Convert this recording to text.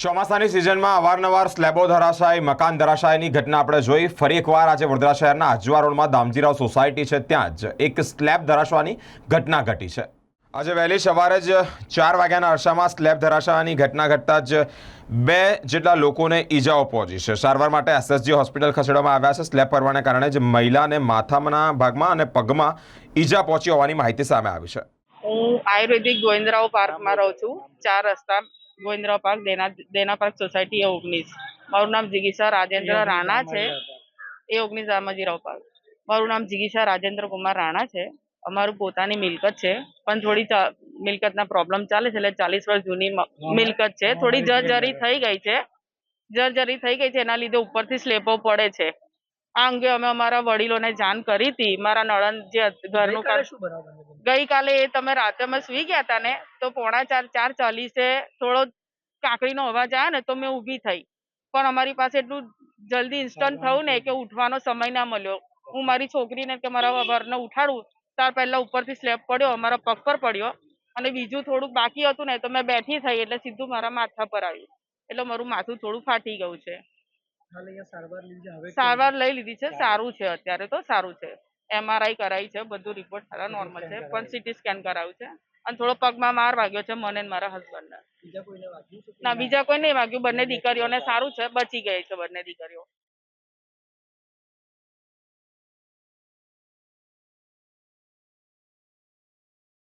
ચોમાસાની સિઝનમાં અવારનવાર સ્લેબો ધરાશાય, મકાન ધરાશાયની ઘટના આપણે જોઈ. ફરી એકવાર આજે વડોદરા શહેરના અજવા રોડમાં દામજીરાવ સોસાયટી છે, ત્યાં જ એક સ્લેબ ધરાશવાની ઘટના ઘટી છે. આજે વહેલી સવારે જ ચાર વાગ્યાના અરસામાં સ્લેબ ધરાશાની ઘટના ઘટતા જ બે જેટલા લોકોને ઈજાઓ પહોંચી છે. સારવાર માટે એસએસજી હોસ્પિટલ ખસેડવામાં આવ્યા છે. સ્લેબ પડવાને કારણે જ મહિલાને માથાના ભાગમાં અને પગમાં ઈજા પહોંચી હોવાની માહિતી સામે આવી છે. હું આયુર્વેદિક ગોવિંદરાવ પાર્કમાં રહું છું. ચાર રસ્તા Govindrao park Dena Dena park society એ ઓગણીસ. મારું નામ જિગીસા રાજેન્દ્ર રાણા છે. એ ઓગણીસ રામાજીરાવ પાર્ક. મારું નામ જિગીસા રાજેન્દ્ર કુમાર રાણા છે. અમારું પોતાની મિલકત છે. પણ થોડી મિલકતના પ્રોબ્લેમ ચાલે છે એટલે ચાલીસ વર્ષ જૂની મિલકત છે. થોડી જર્જરી થઈ ગઈ છે. જર્જરી થઈ ગઈ છે. એના લીધે ઉપરથી સ્લેબો પડે છે. આ અંગે અમે અમારા વડીલોને જાણ કરી હતી. મારા નણંદ જે ઘરનું? ગઈકાલે એ તમે રાતે અમે સુઈ ગયા હતા ને તો પોણા ચાર ચાર ચાલીસે થોડો કાકડીનો અવાજ આવ્યો ને તો મેં ઊભી થઈ. પણ અમારી પાસે એટલું જલ્દી ઇન્સ્ટન્ટ થયું ને કે ઉઠવાનો સમય ના મળ્યો. હું મારી છોકરીને કે મારા વરને ઉઠાડું ત્યાર પહેલા ઉપરથી સ્લેબ પડ્યો અમારો પગ પર પડ્યો અને બીજું થોડુંક બાકી હતું ને તો મેં બેઠી થઈ એટલે સીધું મારા માથા પર આવ્યું. એટલે મારું માથું થોડું ફાટી ગયું છે. સારવાર લઈ લીધી છે. સારું છે અત્યારે તો સારું છે. એમઆરઆઈ કરાવી છે બધું રિપોર્ટ સારા નોર્મલ છે. પણ સીટી સ્કેન કરાવ્યું છે. અને થોડો પગમાં માર વાગ્યો છે મને મારા હસબન્ડને કે ના બીજા કોઈ નહીં વાગ્યું. બંને દીકરીઓને સારું છે. બચી ગઈ છે બંને દીકરીઓ.